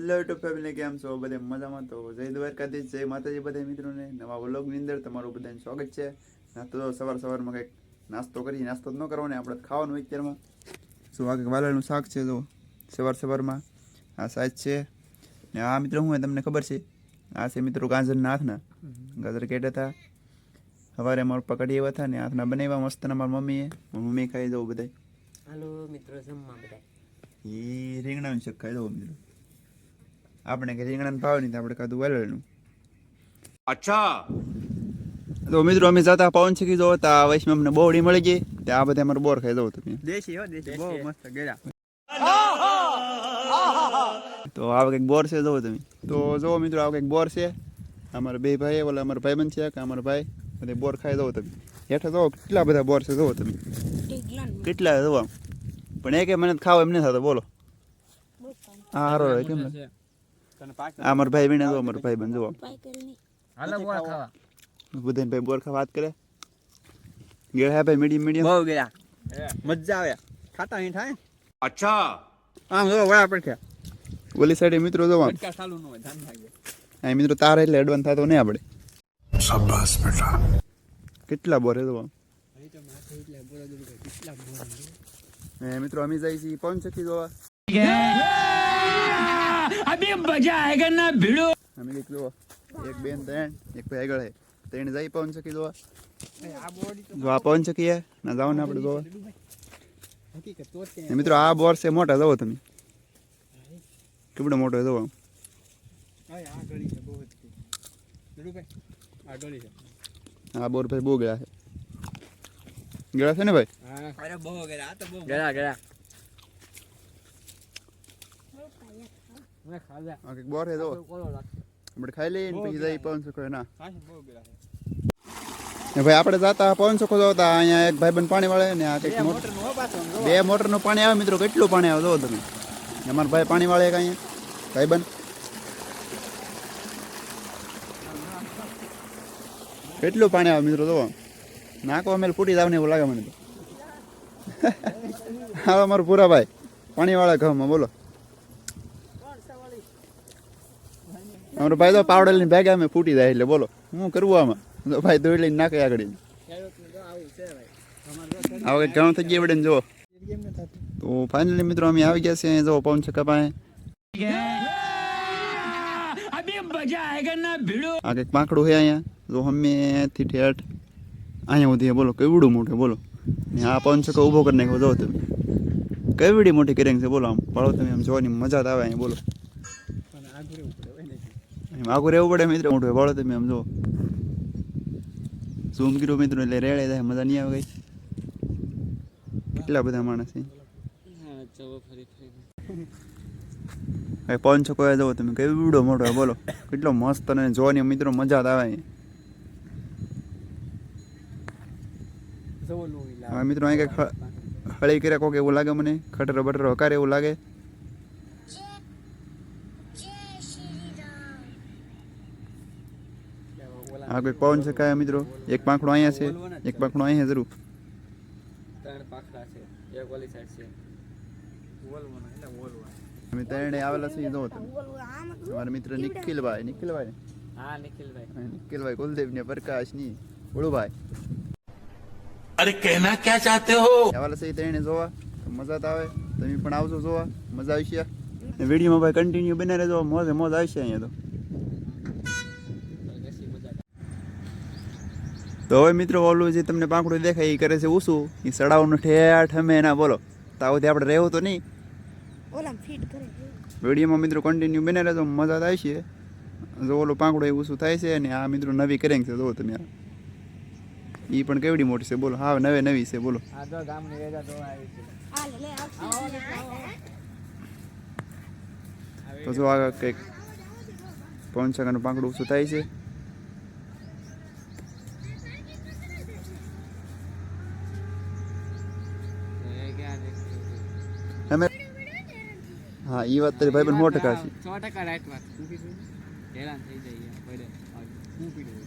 Hello two family કેમ છો? બધે મજામાં? તો જય દ્વારકાધીશ જય માતાજી બધા મિત્રોને. નવા વ્લોગની અંદર તમારું બધાને સ્વાગત છે. નાસ્તો તો સવાર સવારમાં કંઈક નાસ્તો કરી નાસ્તો જ ન કરવાનો આપણે ખાવાનું અત્યારમાં. શું આ કંઈક વાલળનું શાક છે? જો સવાર સવારમાં. આ સાઈજ છે. ને આ મિત્રો હું તમને ખબર છે? આ છે મિત્રો ગાજરના હાથના ગાજર કેટા હતા. સવારે મારા પકડી એવા હતા ને હાથના બનાવ્યા મસ્તના મારી મમ્મીએ મમ્મી ખાઈ જવું બધા હાલો મિત્રો જમવા બધા એ રીંગણાનું શાક ખાઈ દઉં મિત્રો. આપણે કે રીંગણાને ભાવ નહીં આપણે કાધું વલેણું અચ્છા. તો મિત્રો અમે જતા પવન શીખી જવો તો આ વૈશ્વ અમને બોવડી મળી ગઈ. તે આ બધા અમારે બોર ખાઈ દઉં તમે દેશી હો દેશી. બહુ મસ્ત ગેડા તો આ કંઈક બોર છે જવો તમે. તો જુઓ મિત્રો આ કંઈક બોર છે. અમારા બે ભાઈ ઓલા અમારા ભાઈ બન છે કે અમારા ભાઈ. અને બોર ખાઈ દઉં તમે. હેઠે જુઓ કેટલા બધા બોર છે જુઓ તમે. કેટલા જુઓ પણ એક મને ખાવ એમ નહીં થતો બોલો. હા હારો કેમ? આ અમાર ભાઈ બહેન અમર ભાઈ બહેન જુઓ બધાને ભાઈ બોરખા વાત કરે? ગેળ હે ભાઈ મીડિયમ મીડિયમ? બહુ ગયા મજા આવે. ખાતા અહીં થાય? અચ્છા. આમ જો વડા પડખ્યા ઓલી સાઈડે મિત્રો જો આમ આ મિત્રો તાર એટલે એડવાન થાય તો નહીં આપણે. શાબાશ બેટા. કેટલા બોરે જો મિત્રો અમે જાય છીએ પંચથી જોવા. अभी मजा आएगा ना भिड़ो અમે એક જોવા એક બેન ત્રણ એક ભાઈ આગળ હે ત્રણ જઈ પવન ચક્કી જોવા જો આ પવન ચક્કી હે ના જાઓ ને આપણે જોવા હકીકત તો જ ને મિત્રો આ બોર છે મોટા જોવો તમે કેવડો મોટો છે જોવો આ ગળી છે બહુ જ ભાઈ આ ગળી છે આ બોર ભાઈ બહુ ગયા છે ગયા છે ને ભાઈ હા અરે મેં ખાધા બોર આપણે ખાઈ લઈએ ને પછી જઈ પવન સુખો ના ભાઈ આપણે જતા પવન સુખો જોતા અહીંયા એક ભાઈબંધ પાણી વાળે ને આ કંઈક બે મોટર મોટર નો બે મોટરનું પાણી આવે મિત્રો કેટલું પાણી આવે જો તમે અમારા ભાઈ પાણી વાળે એક અહીંયા ભાઈબંધ કેટલું પાણી આવે મિત્રો જોવો નાકો અમે ફૂટી જાવ ને એવું લાગે મને તો હા અમારું પૂરા ભાઈ પાણી વાળા ઘઉંમાં બોલો અમારો ભાઈ તો પાવડલની ભેગા અમે ફૂટી જાય એટલે બોલો, હું કરવું આમાં? ભાઈ દોડી લઈને નાખે આગળ આવો કંઈક ઘણું થઈ ગયા વડે જો તો ફાઇનલી મિત્રો અમે આવી ગયા છીએ જો પવન છક્કા પાસે. મજા આયેગા ના ભીડો છે અહીંયા. જો હમે થી ઠેઠ. અહીંયા ઉધી બોલો, કેવડું મોટે બોલો. ને આ પવન છકો ઊભો કરી નાખ્યો જો તમે. કેવડી મોટી કરી છે, બોલો આમ. પડો તમે આમ જોવાની મજા જ આવે અહીંયા, બોલો. પણ રહેવું પડે મિત્ર ને એમ આગળ રહેવું પડે મિત્રો. મોટું પાડો તમે આમ જો. ઝૂમ કર્યું મિત્રો એટલે રેડે થાય મજા નહીં આવે કઈ. કેટલા બધા માણસ છે? હા ચલો ફરી ફરી. પવન છક્કો એ તમે કેવડો મોટો બોલો. કેટલો મસ્ત અને જોવાની મિત્રો મજા જ આવે. અહીંયા જવો લો ઈ લાવ હા મિત્રો અહીં કંઈક હળી કર્યા કોક એવું લાગે મને? ખટરો બટરો હકારે એવું લાગે ઓલા આ કોઈ પવન શકાય કાયા મિત્રો? એક પાંખડો અહીંયા છે. એક પાંખડો અહીંયા જરૂર. અમે ત્રણે આવેલા છીએ જો મિત્ર નિખિલભાઈ નિખિલભાઈ. નિખિલભાઈ. કુલદેવ ને પ્રકાશની. અરે આવેલા છીએ ત્રણે જોવા. મજા તો આવે. તમે પણ આવશો જોવા. મજા આવશે વિડીયોમાં ભાઈ કન્ટિન્યુ બને રહેજો. મોજે મોજ આવશે અહીંયા તો. તો હવે મિત્રો ઓલું જે તમને પાંખડું દેખાય એ કરે છે ઉસું એ સડાવનું ઠેઠ અમે એના બોલો. તાવથી આપણે રહેવું તો નહીં. વિડીયોમાં મિત્રો કન્ટિન્યુ બને રહેજો મજા થાય છે જો ઓલું પાંખડું એવું શું થાય છે અને આ મિત્રો નવી કરેંગ છે જો તમે એ પણ કેવડી મોટી છે બોલો. હા નવે નવી છે બોલો. તો ગામની વેજા તો આવી છે. આ લે લે આ તો જો આ કંઈક પવન છકાનું પાંખડું શું થાય છે એ ક્યાં દેખાય અમે હા એ વાત તારી ભાઈ પણ સો ટકા છે. સો ટકા રાઈટ વાત. કીધું હેરાન થઈ જાય પડે શું પીડું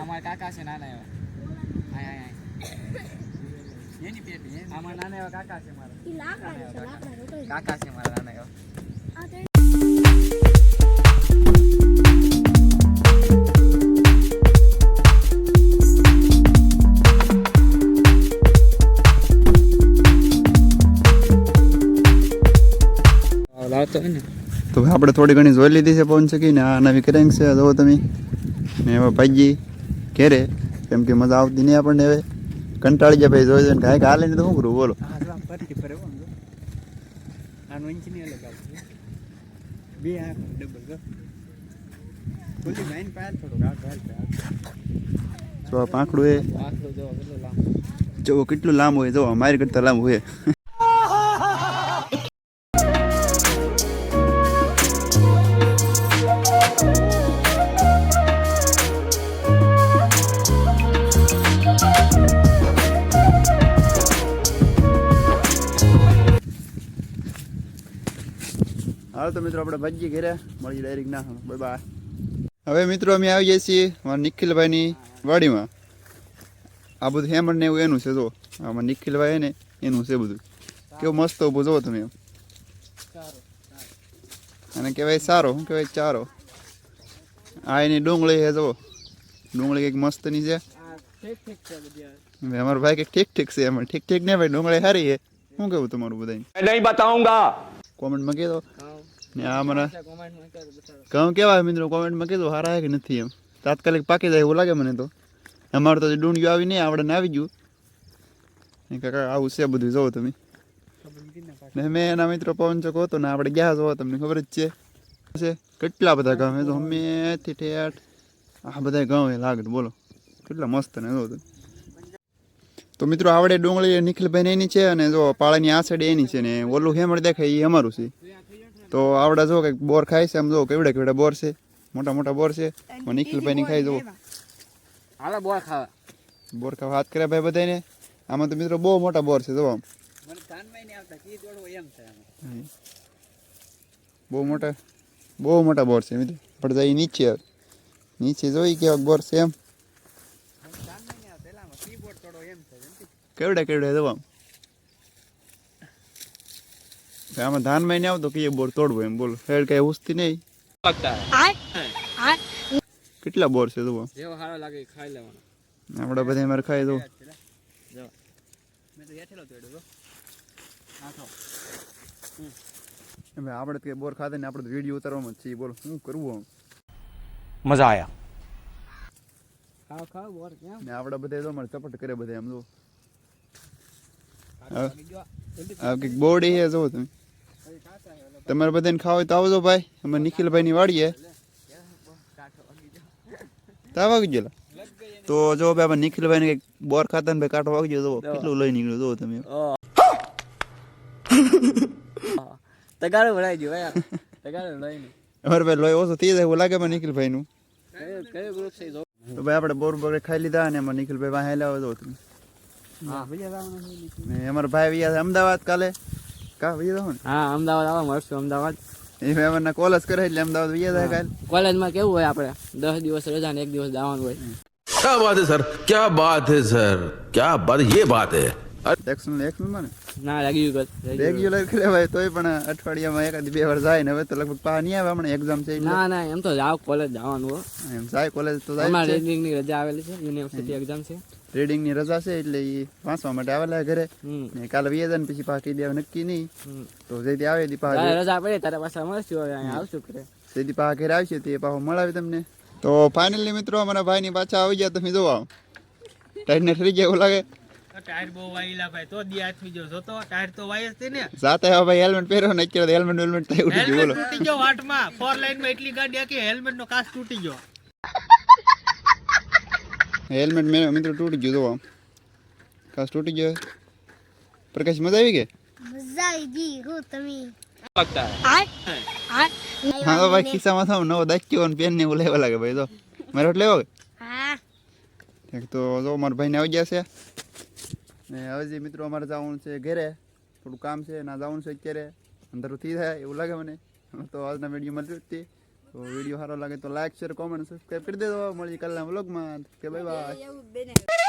અમારા કાકા છે નાના એવા. હાય હાય હાય એની પેટી. આમાં નાના એવા કાકા છે મારા. ઈ લાકડા છે લાકડા રોકડી કાકા છે મારા નાના તો આપણે થોડી ઘણી જોઈ લીધી છે પવન ચકી ને આ નવી કરેંગ છે. જુઓ તમે. ને એમાં ભાઈજી ઘેરે કેમ કે મજા આવતી નહીં આપણને હવે. કંટાળી જાય ભાઈ જોઈ જોઈને. કાંઈક હાલે ને તો શું કરું? બોલો. બે આંખ ડબલ ખુલ્લી પાર આ પાંખડું એ. જો કેટલો લાંબો. હોય જો મારી કરતા લાંબુ હોય હાલ તો મિત્રો આપણે ભજી ઘેરે. મળી ડાયરેક્ટ ના. બાય બાય હવે મિત્રો અમે આવી જઈએ છીએ મારા નિખિલભાઈની વાડીમાં. આ બધું હેમર ને એવું એનું છે જો આમાં નિખિલભાઈ ને એનું છે બધું. કેવું મસ્ત ઊભું જોવો તમે અને કહેવાય સારો શું કહેવાય ચારો. આ એની ડુંગળી હે જુઓ. ડુંગળી કંઈક મસ્તની છે. અમારો ભાઈ કે ઠીક ઠીક છે એમાં. ઠીક ઠીક ને ભાઈ ડુંગળી સારી છે. શું કેવું તમારું બધા નહીં બતાવુંગા. કોમેન્ટમાં દો ને આ મને. ઘઉં કેવા મિત્રો કોમેન્ટમાં કીધું સારા કે નથી એમ. તાત્કાલિક પાકી જાય એવું લાગે મને તો. અમારે તો ડુંડિયું આવી નહીં આપણે આવી ગયું. કાકા આવું છે બધું જોવો તમે. ને મેં એના મિત્રો પવન ચોક હતો ને આપણે ગયા જોવો તમને ખબર જ છે. છે. કેટલા બધા ગામ એ તો અમેથી ઠેઠ આ બધા ગામ એ લાગે બોલો. કેટલા મસ્ત ને જો તમે. તો મિત્રો આવડે ડુંગળી નિખિલભાઈ એની છે અને જો પાળાની આ સાઈડ એની છે ને ઓલું હેમળ દેખાય એ અમારું છે. તો આવડા જો કંઈક બોર ખાય છે આમ જો કેવડા કેવડા બોર છે મોટા મોટા બોર છે. નિખિલભાઈ ની ખાઈ જુઓ હાલો બોર ખાવા. બોર ખાવા હાથ કર્યા ભાઈ બધાને આમાં તો મિત્રો બહુ મોટા બોર છે જો આમ. મને. બહુ મોટા બહુ મોટા બોર છે મિત્રો. પણ જાય નીચે નીચે જોઈ કેવા બોર છે એમ. મને કાનમાં નહીં આવતા એલામાં કીબોર્ડ તોડવો એમ થાય એમ. કેવડા કેવડા જો આમાં ધાનમાં આવતો કે બોર તોડવો એમ બોલ. હેડ કઈ ઉસતી નહીં. કેટલા બોર છે તું જેવો સારો લાગે ખાઈ લેવાનો આપણે બધા મારે ખાઈ દઉં આપણે તો બોર ખાધે ને આપણે વીડિયો ઉતારવામાં જ બોલો. શું કરવું મજા આયા. ખાવ ખાવ બોર તો મારે ચપટ કરે બધા એમ જો કંઈક બોડી હે જો તમે. તમારે બધાને ખાવ હોય તો આવજો ભાઈ. અમે નિખિલભાઈ ની વાડીએ. કાંઠો તા વાગી ગયેલા. તો જો ભાઈ આપણે નિખિલભાઈ ને કંઈક બોર ખાતા ને ભાઈ કાંટો વાગી ગયો. જો કેટલું લઈ નીકળ્યું? જો તમે. તગારો ભરાઈ ગયો ભાઈ તગારો લઈ અમારે ભાઈ લોહી ઓછો થઈ જાય એવું લાગે નિખિલભાઈ નું કયો કયો ગ્રુપ છે તો ભાઈ આપણે બોર બોર ખાઈ લીધા અને એમાં નિખિલભાઈ પાસે લાવો જો તમે. અમારા ભાઈ અમદાવાદ કાલે. કા વહી જાવ હા અમદાવાદ આવા મળશું અમદાવાદ. એ મેં કોલેજ કરે એટલે અમદાવાદ વહી જાય કાલ. કોલેજમાં કેવું હોય આપણે દસ દિવસ રજા ને એક દિવસ જવાનું હોય. ક્યા બાત હે સર? ક્યા બાત હે સર? ક્યા બાત યે બાત હે. એક્શન એક્શનમાં ના રેગ્યુલર રેગ્યુલર કરે ભાઈ તોય પણ અઠવાડિયામાં એકાદ બે વાર જાય ને હવે તો લગભગ પા નહીં આવે હમણાં એક્ઝામ છે ના ના એમ તો જાવ કોલેજ જવાનું હો. એમ જાય કોલેજ તો જાય અમારે રેડિંગની રજા આવેલી છે યુનિવર્સિટી એક્ઝામ છે. રીડિંગની રજા છે એટલે એ વાંચવા માટે આવેલા ઘરે. ને કાલે વીએ જાય પછી પાકી દેવા નક્કી નહીં. તો જેથી આવે તે પાછા રજા પડે તારે પાછા મળશું હવે અહીંયા આવશું ઘરે. જેથી પાછા ઘરે આવશે તે પાછો મળાવી તમને. તો ફાઇનલી મિત્રો અમારા ભાઈની પાછા આવી ગયા તમે જોવા ટાઈટ ને ઠરી ગયા એવું લાગે. ટાયર બહુ વાયેલા ભાઈ તો દી આથમી જો તો ટાયર તો વાય જ ને. સાથે હવે ભાઈ હેલ્મેટ પહેરો ને કે હેલ્મેટ હેલ્મેટ થાય ઉઠી ગયો બોલો. તૂટી ગયો વાટમાં ફોર લાઈનમાં એટલી ગાડી આખી હેલ્મેટ નો કાચ તૂટી ગયો. હેલ્મેટ મેં મિત્રો તૂટી ગયું જોવા કાસ તૂટી ગયો? પ્રકાશ મજા આવી ગઈ? મજા આવી ગઈ હું તમે. લગતા હા તો ભાઈ ખિસ્સામાં થાવ નવો દાચ્યો અને પેન ને એવું લેવા લાગે ભાઈ તો. મારે એટલે લેવો હા. એક તો જો મારા ભાઈને આવી ગયા છે. ને હવે જે મિત્રો અમારે જવાનું છે ઘરે થોડું કામ છે ના જવાનું છે અત્યારે. અંદર થઈ થાય એવું લાગે મને. તો આજના વિડીયોમાં એટલું જ તે વીડિયો સારો લાગે તો લાઈક શેર કોમેન્ટ સબસ્ક્રાઈબ કરી દેજો. મળીએ કાલના વ્લોગમાં કે બાય બાય